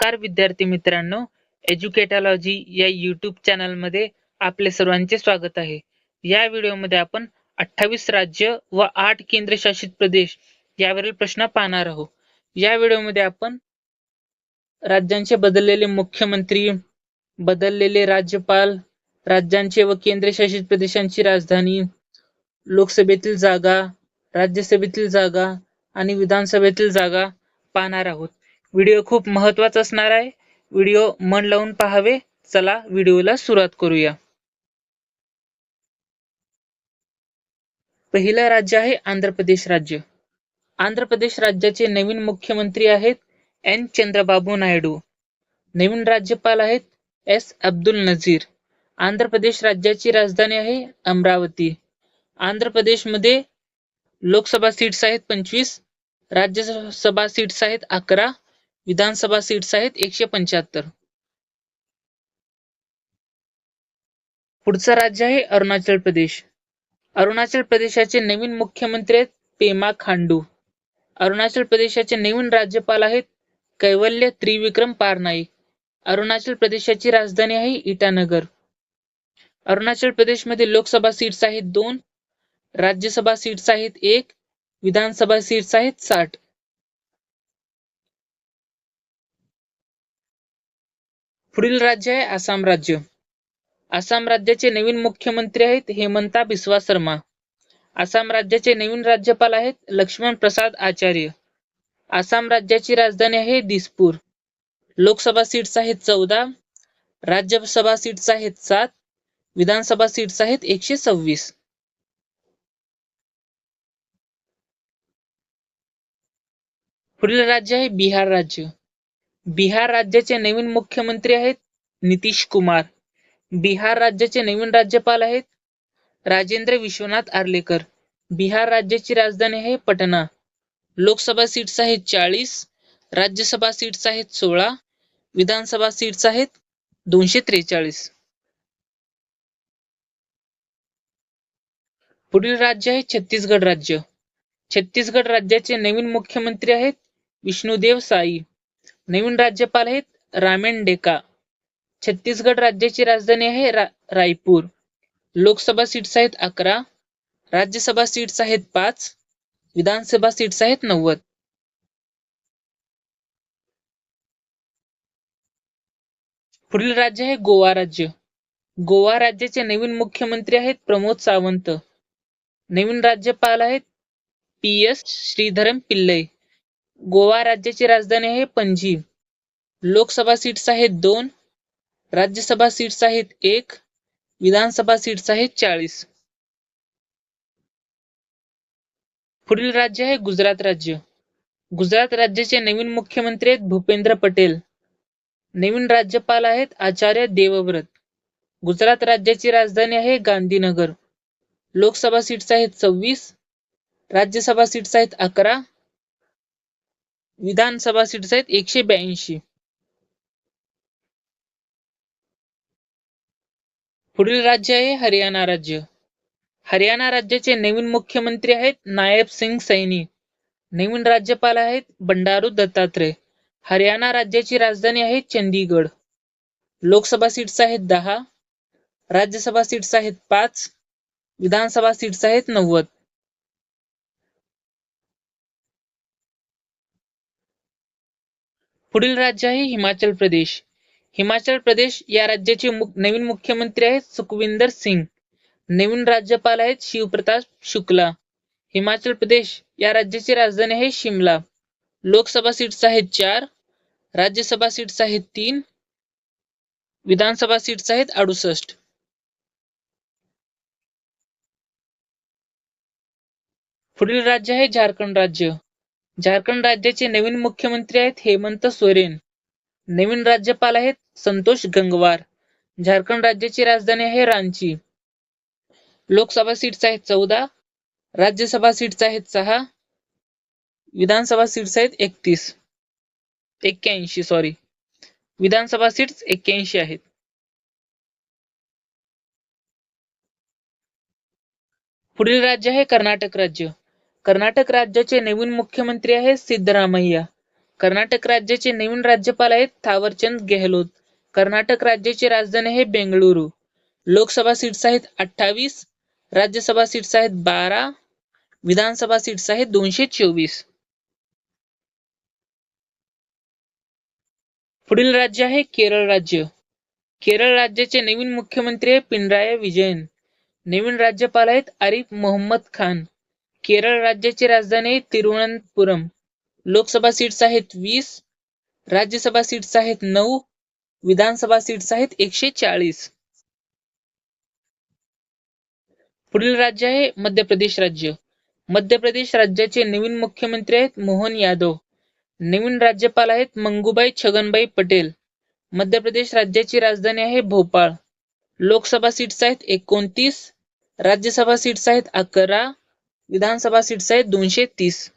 नमस्कार विद्यार्थी मित्रांनो. एज्युकेटॉलॉजी या युट्यूब चॅनलमध्ये आपले सर्वांचे स्वागत आहे. या व्हिडिओमध्ये आपण अठ्ठावीस राज्य व आठ केंद्रशासित प्रदेश यावरील प्रश्न पाहणार आहोत. या व्हिडिओमध्ये आपण राज्यांचे बदललेले मुख्यमंत्री बदललेले राज्यपाल राज्यांचे व केंद्रशासित प्रदेशांची राजधानी लोकसभेतील जागा राज्यसभेतील जागा आणि विधानसभेतील जागा पाहणार आहोत. व्हिडिओ खूप महत्त्वाचा असणार आहे. व्हिडिओ मन लावून पाहावे. चला व्हिडिओला सुरुवात करूया. पहिलं राज्य आहे आंध्र प्रदेश राज्य. आंध्र प्रदेश राज्याचे नवीन मुख्यमंत्री आहेत एन. चंद्रबाबू नायडू. नवीन राज्यपाल आहेत एस. अब्दुल नझीर. आंध्र प्रदेश राज्याची राजधानी आहे अमरावती. आंध्र प्रदेशमध्ये लोकसभा सीट्स आहेत पंचवीस राज्यसभा सीट्स आहेत अकरा विधानसभा सीट्स आहेत एकशे पंच्याहत्तर. पुढचं राज्य आहे अरुणाचल प्रदेश. अरुणाचल प्रदेशाचे नवीन मुख्यमंत्री आहेत पेमा खांडू. अरुणाचल प्रदेशाचे नवीन राज्यपाल आहेत कैवल्य त्रिविक्रम पारनाईक. अरुणाचल प्रदेशाची राजधानी आहे इटानगर. अरुणाचल प्रदेशमध्ये लोकसभा सीट्स आहेत दोन राज्यसभा सीट्स आहेत एक विधानसभा सीट्स आहेत साठ. पुढील राज्य आहे आसाम राज्य. आसाम राज्याचे नवीन मुख्यमंत्री आहेत हेमंता बिस्वा शर्मा आसाम राज्याचे नवीन राज्यपाल आहेत लक्ष्मण प्रसाद आचार्य. आसाम राज्याची राजधानी आहे दिसपूर. लोकसभा सीट्स आहेत चौदा राज्यसभा सीट्स आहेत सात विधानसभा सीट्स आहेत एकशे सव्वीस. पुढील राज्य आहे बिहार राज्य. बिहार राज्याचे नवीन मुख्यमंत्री आहेत नितीश कुमार. बिहार राज्याचे नवीन राज्यपाल आहेत राजेंद्र विश्वनाथ आर्लेकर. बिहार राज्याची राजधानी आहे पटना. लोकसभा सीट्स आहेत चाळीस राज्यसभा सीट्स आहेत सोळा विधानसभा सीट्स आहेत दोनशे त्रेचाळीस. पुढील राज्य आहे छत्तीसगड राज्य. छत्तीसगड राज्याचे नवीन मुख्यमंत्री आहेत विष्णुदेव साई. नवीन राज्यपाल आहेत रामेन डेका. छत्तीसगड राज्याची राजधानी आहे रा, रायपूर. लोकसभा सीट्स आहेत अकरा राज्यसभा सीट्स आहेत पाच विधानसभा सीट्स आहेत नव्वद. पुढील राज्य आहे गोवा राज्य. गोवा राज्याचे नवीन मुख्यमंत्री आहेत प्रमोद सावंत. नवीन राज्यपाल आहेत पी एस श्रीधरन पिल्लई. गोवा राज्याची राजधानी आहे पणजी लोकसभा सीट्स आहेत दोन राज्यसभा सीट्स आहेत एक विधानसभा सीट्स आहेत चाळीस. पुढील राज्य आहे गुजरात राज्य. गुजरात राज्याचे नवीन मुख्यमंत्री आहेत भूपेंद्र पटेल. नवीन राज्यपाल आहेत आचार्य देवव्रत. गुजरात राज्याची राजधानी आहे गांधीनगर. लोकसभा सीट्स आहेत सव्वीस राज्यसभा सीट्स आहेत अकरा विधानसभा सीट्स आहेत एकशे ब्याऐंशी. पुढील राज्य आहे हरियाणा राज्य. हरियाणा राज्याचे नवीन मुख्यमंत्री आहेत नायब सिंग सैनी. नवीन राज्यपाल आहेत बंडारू दत्तात्रय. हरियाणा राज्याची राजधानी आहे चंदीगड लोकसभा सीट्स आहेत दहा राज्यसभा सीट्स आहेत पाच विधानसभा सीट्स आहेत नव्वद. पुढील राज्य आहे हिमाचल प्रदेश. हिमाचल प्रदेश या राज्याचे मुख नवीन मुख्यमंत्री आहेत सुखविंदर सिंग. नवीन राज्यपाल आहेत शिवप्रताप शुक्ला. हिमाचल प्रदेश या राज्याची राजधानी आहे शिमला. लोकसभा सीट्स आहेत चार राज्यसभा सीट्स आहेत तीन विधानसभा सीट्स आहेत अडुसष्ट. पुढील राज्य आहे झारखंड राज्य. झारखंड राज्याचे नवीन मुख्यमंत्री आहेत हेमंत सोरेन. नवीन राज्यपाल आहेत संतोष गंगवार. झारखंड राज्याची राजधानी आहे रांची. लोकसभा सीट्स आहेत चौदा राज्यसभा सीट्स आहेत सहा विधानसभा सीट्स आहेत एकतीस. एक्क्याऐंशी सॉरी विधानसभा सीट्स एक्क्याऐंशी आहेत. पुढील राज्य आहे कर्नाटक राज्य. कर्नाटक राज्याचे नवीन मुख्यमंत्री आहेत सिद्धरामय्या. कर्नाटक राज्याचे नवीन राज्यपाल आहेत थावरचंद गेहलोत. कर्नाटक राज्याची राजधानी आहे बेंगळुरू. लोकसभा सीट्स आहेत अठ्ठावीस राज्यसभा सीट्स आहेत बारा विधानसभा सीट्स आहेत दोनशे चोवीस. पुढील राज्य आहे केरळ राज्य. केरळ राज्याचे नवीन मुख्यमंत्री आहे पिनराय विजयन. नवीन राज्यपाल आहेत आरिफ मोहम्मद खान. केरळ राज्याची राजधानी तिरुवनंतपुरम. लोकसभा सीट्स आहेत वीस राज्यसभा सीट्स आहेत नऊ विधानसभा सीट्स आहेत एकशे चाळीस. पुढील राज्य आहे मध्य प्रदेश राज्य. मध्य प्रदेश राज्याचे नवीन मुख्यमंत्री आहेत मोहन यादव. नवीन राज्यपाल आहेत मंगूबाई छगनबाई पटेल. मध्य प्रदेश राज्याची राजधानी आहे भोपाळ. लोकसभा सीट्स आहेत एकोणतीस राज्यसभा सीट्स आहेत अकरा विधानसभा सीट्स आहेत दोनशे तीस.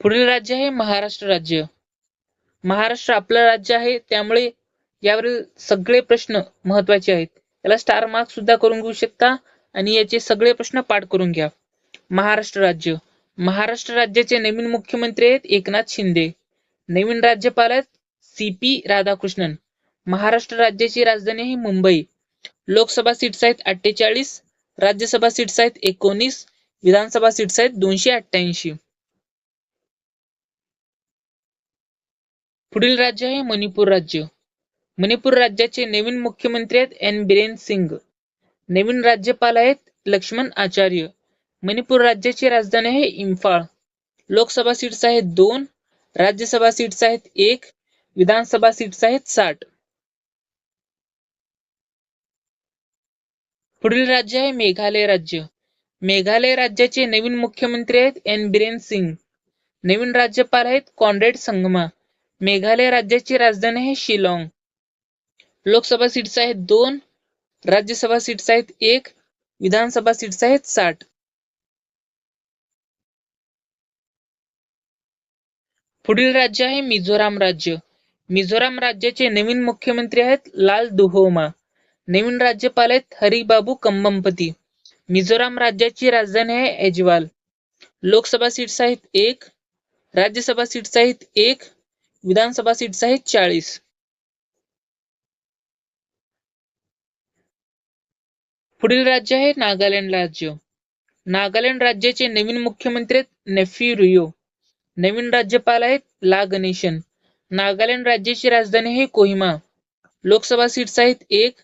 पुढील राज्य आहे महाराष्ट्र राज्य. महाराष्ट्र आपलं राज्य आहे त्यामुळे यावरील सगळे प्रश्न महत्त्वाचे आहेत. याला स्टार मार्क सुद्धा करून घेऊ शकता आणि याचे सगळे प्रश्न पाठ करून घ्या. महाराष्ट्र राज्य. महाराष्ट्र राज्याचे नवीन मुख्यमंत्री आहेत एकनाथ शिंदे. नवीन राज्यपाल आहेत सी पी राधाकृष्णन. महाराष्ट्र राज्याची राजधानी आहे मुंबई. लोकसभा सीट्स आहेत अठ्ठेचाळीस राज्यसभा सीट्स आहेत एकोणीस विधानसभा सीट्स आहेत दोनशे अठ्ठ्याऐंशी. पुढील राज्य आहे मणिपूर राज्य. मणिपूर राज्याचे नवीन मुख्यमंत्री आहेत एन. बिरेन सिंग. नवीन राज्यपाल आहेत लक्ष्मण आचार्य. मणिपूर राज्याची राजधानी आहे इम्फाळ. लोकसभा सीट्स आहेत दोन राज्यसभा सीट्स आहेत एक विधानसभा सीट्स आहेत साठ. पुढील राज्य आहे मेघालय राज्य. मेघालय राज्याचे नवीन मुख्यमंत्री आहेत एन बिरेन सिंग. नवीन राज्यपाल आहेत कॉन्रेड संगमा. मेघालय राज्याची राजधानी आहे शिलाँग. लोकसभा सीट्स आहेत दोन राज्यसभा सीट्स आहेत एक विधानसभा सीट्स आहेत साठ. पुढील राज्य आहे मिझोराम राज्य. मिझोराम राज्याचे नवीन मुख्यमंत्री आहेत लाल दुहोमा. नवीन राज्यपाल आहेत हरिबाबू कंबमपती. मिझोराम राज्याची राजधानी आहे एजवाल. लोकसभा सीट्स आहेत एक राज्यसभा सीट्स आहेत एक विधानसभा सीट्स आहेत चाळीस. पुढील राज्य आहे नागालँड राज्य. नागालँड राज्याचे नवीन मुख्यमंत्री आहेत नेफ्यू रियो. नवीन राज्यपाल आहेत ला गणेशन. नागालँड राज्याची राजधानी आहे कोहिमा. लोकसभा सीट्स आहेत एक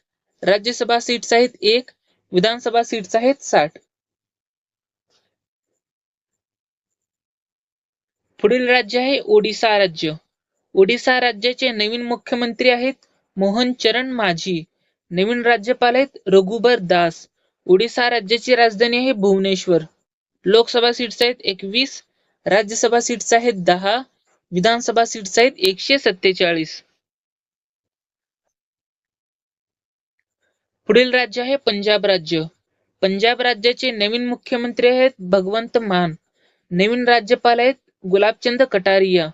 राज्यसभा सीट्स आहेत एक विधानसभा सीट्स आहेत साठ. पुढील राज्य आहे ओडिसा राज्य. ओडिसा राज्याचे नवीन मुख्यमंत्री आहेत मोहन चरण माझी. नवीन राज्यपाल आहेत रघुबर दास. ओडिसा राज्याची राजधानी आहे भुवनेश्वर. लोकसभा सीट्स आहेत एकवीस राज्यसभा सीट्स आहेत दहा विधानसभा सीट्स आहेत एकशे सत्तेचाळीस. पुढील राज्य आहे पंजाब राज्य. पंजाब राज्याचे नवीन मुख्यमंत्री आहेत भगवंत मान. नवीन राज्यपाल आहेत गुलाबचंद कटारिया.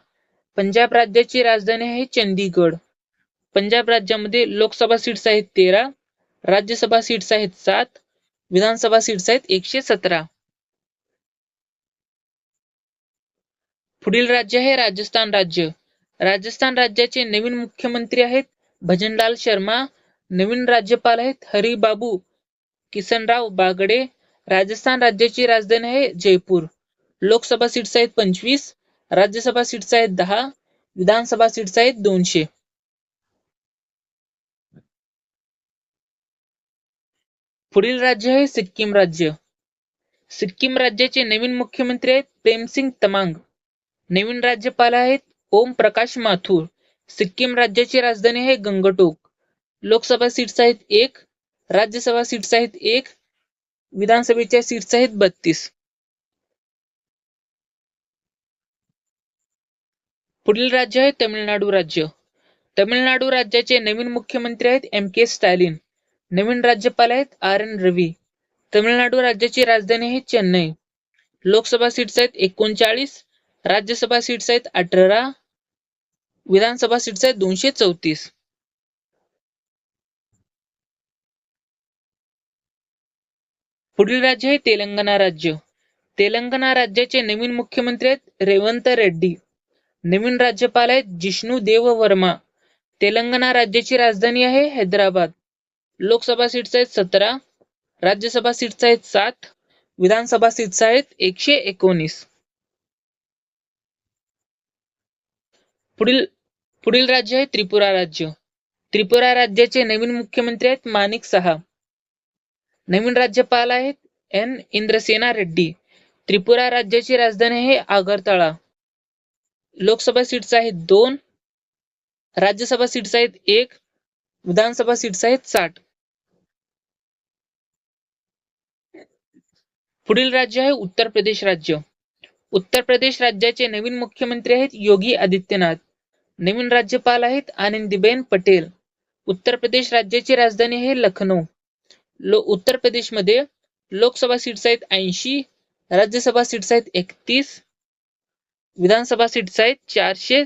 पंजाब राज्याची राजधानी आहे चंदीगड पंजाब राज्यामध्ये लोकसभा सीट्स आहेत तेरा राज्यसभा सीट्स आहेत सात विधानसभा सीट्स आहेत एकशे सतरा. पुढील राज्य आहे राजस्थान राज्य. राजस्थान राज्याचे नवीन मुख्यमंत्री आहेत भजनलाल शर्मा नवीन राज्यपाल आहेत हरिबाबू किसनराव बागडे. राजस्थान राज्याची राजधानी आहे जयपूर. लोकसभा सीट्स आहेत पंचवीस राज्यसभा सीट्स आहेत दहा विधानसभा सीट्स आहेत दोनशे. पुढील राज्य आहे सिक्कीम राज्य. सिक्कीम राज्याचे नवीन मुख्यमंत्री आहेत प्रेमसिंग तमांग. नवीन राज्यपाल आहेत ओम प्रकाश माथुर. सिक्कीम राज्याची राजधानी आहे गंगटोक. लोकसभा सीट्स आहेत एक राज्यसभा सीट्स आहेत एक विधानसभेच्या सीट्स आहेत बत्तीस. पुढील राज्य आहे तमिळनाडू राज्य. तमिळनाडू राज्याचे नवीन मुख्यमंत्री आहेत एम के स्टॅलिन. नवीन राज्यपाल आहेत आर एन रवी. तमिळनाडू राज्याची राजधानी आहे चेन्नई. लोकसभा सीट्स आहेत एकोणचाळीस राज्यसभा सीट्स आहेत अठरा विधानसभा सीट्स आहेत दोनशे चौतीस. पुढील राज्य आहे तेलंगणा राज्य. तेलंगणा राज्याचे नवीन मुख्यमंत्री आहेत रेवंत रेड्डी. नवीन राज्यपाल आहेत जिष्णू देव वर्मा तेलंगणा राज्याची राजधानी आहे हैदराबाद. लोकसभा सीट्स आहेत सतरा राज्यसभा सीट्स आहेत साठ विधानसभा सीट्स आहेत एकशे एकोणीस. पुढील पुढील राज्य आहे त्रिपुरा राज्य. त्रिपुरा राज्याचे नवीन मुख्यमंत्री आहेत माणिक सहा. नवीन राज्यपाल आहेत एन. इंद्रसेना रेड्डी. त्रिपुरा राज्याची राजधानी आहे आगरतळा. लोकसभा सीट्स आहेत दोन. राज्यसभा सीट्स आहेत एक. विधानसभा सीट्स आहेत साठ. पुढील राज्य आहे उत्तर प्रदेश राज्य. उत्तर प्रदेश राज्याचे नवीन मुख्यमंत्री आहेत योगी आदित्यनाथ. नवीन राज्यपाल आहेत आनंदीबेन पटेल. उत्तर प्रदेश राज्याची राजधानी आहे लखनौ. लो उत्तर प्रदेशमध्ये लोकसभा सीट्स आहेत ऐंशी राज्यसभा सीट्स आहेत एकतीस विधानसभा सीट्स आहेत चारशे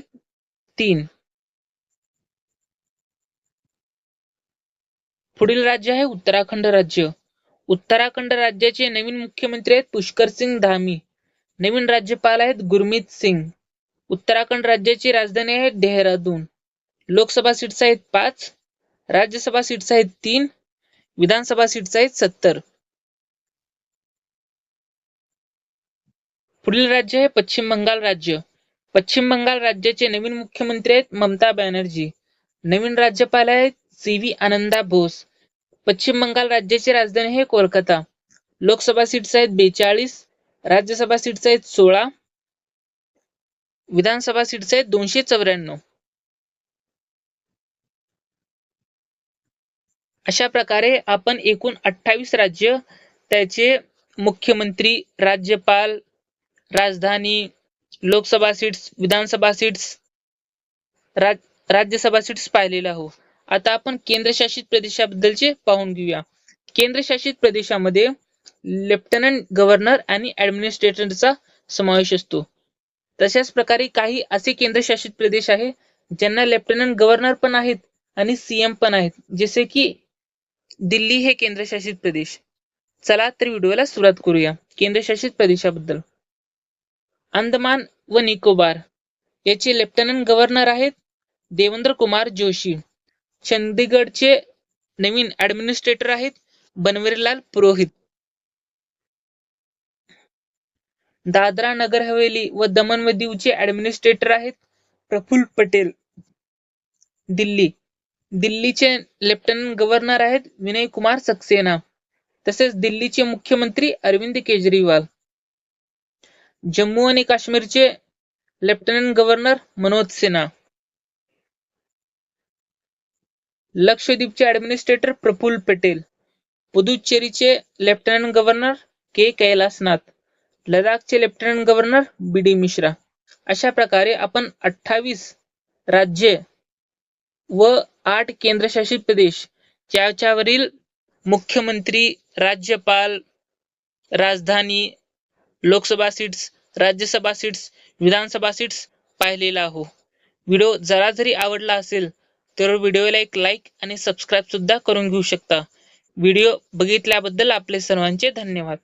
तीन. पुढील राज्य आहे उत्तराखंड राज्य. उत्तराखंड राज्याचे नवीन मुख्यमंत्री आहेत पुष्कर सिंग धामी. नवीन राज्यपाल आहेत गुरमीत सिंग. उत्तराखंड राज्याची राजधानी आहे डेहराडून लोकसभा सीट्स आहेत पाच राज्यसभा सीट्स आहेत तीन विधानसभा सीट्स आहेत सत्तर. पुढील राज्य आहे पश्चिम बंगाल राज्य. पश्चिम बंगाल राज्याचे नवीन मुख्यमंत्री आहेत ममता बॅनर्जी. नवीन राज्यपाल आहेत सी व्ही आनंदा बोस पश्चिम बंगाल राज्याची राजधानी आहे कोलकाता. लोकसभा सीट्स आहेत बेचाळीस राज्यसभा सीट्स आहेत सोळा विधानसभा सीट्स आहेत दोनशे चौऱ्याण्णव. अशा प्रकारे आपण एकूण अठ्ठावीस राज्य त्याचे मुख्यमंत्री राज्यपाल राजधानी लोकसभा सीट्स विधानसभा सीट्स राज राज्यसभा सीट्स पाहिलेल्या आहोत. आता आपण केंद्रशासित प्रदेशाबद्दलचे पाहून घेऊया. केंद्रशासित प्रदेशामध्ये लेफ्टनंट गव्हर्नर आणि ऍडमिनिस्ट्रेटरचा समावेश असतो. तशाच प्रकारे काही असे केंद्रशासित प्रदेश आहे ज्यांना लेफ्टनंट गव्हर्नर पण आहेत आणि सीएम पण आहेत. जसे की दिल्ली हे केंद्रशासित प्रदेश. चला तर व्हिडिओला सुरुवात करूया. केंद्रशासित प्रदेशाबद्दल. अंदमान व निकोबार याचे लेफ्टनंट गव्हर्नर आहेत देवेंद्र कुमार जोशी. चंदीगडचे नवीन ऍडमिनिस्ट्रेटर आहेत बनवरीलाल पुरोहित. दादरा नगर हवेली व दमन व दीवचे ऍडमिनिस्ट्रेटर आहेत प्रफुल्ल पटेल. दिल्ली. दिल्लीचे लेफ्टनंट गव्हर्नर आहेत विनय कुमार सक्सेना तसेच दिल्लीचे मुख्यमंत्री अरविंद केजरीवाल. जम्मू आणि काश्मीरचे लेफ्टनंट गव्हर्नर मनोज सिन्हा. लक्षद्वीपचे ऍडमिनिस्ट्रेटर प्रफुल्ल पटेल. पुदुच्चेरीचे लेफ्टनंट गव्हर्नर के कैलासनाथ. लडाखचे lieutenant governor B D Mishra. अशा प्रकारे आपण अठ्ठावीस राज्ये व आठ केंद्रशासित प्रदेश ज्याच्यावरील मुख्यमंत्री राज्यपाल राजधानी Lok Sabha seats Rajya Sabha seats Vidhan Sabha seats पाहिलेला आहो व्हिडिओ जरा जरी आवडला असेल तर व्हिडिओला एक लाईक आणि सबस्क्राईब सुद्धा करून घेऊ शकता. व्हिडिओ बघितल्याबद्दल आपले सर्वांचे धन्यवाद.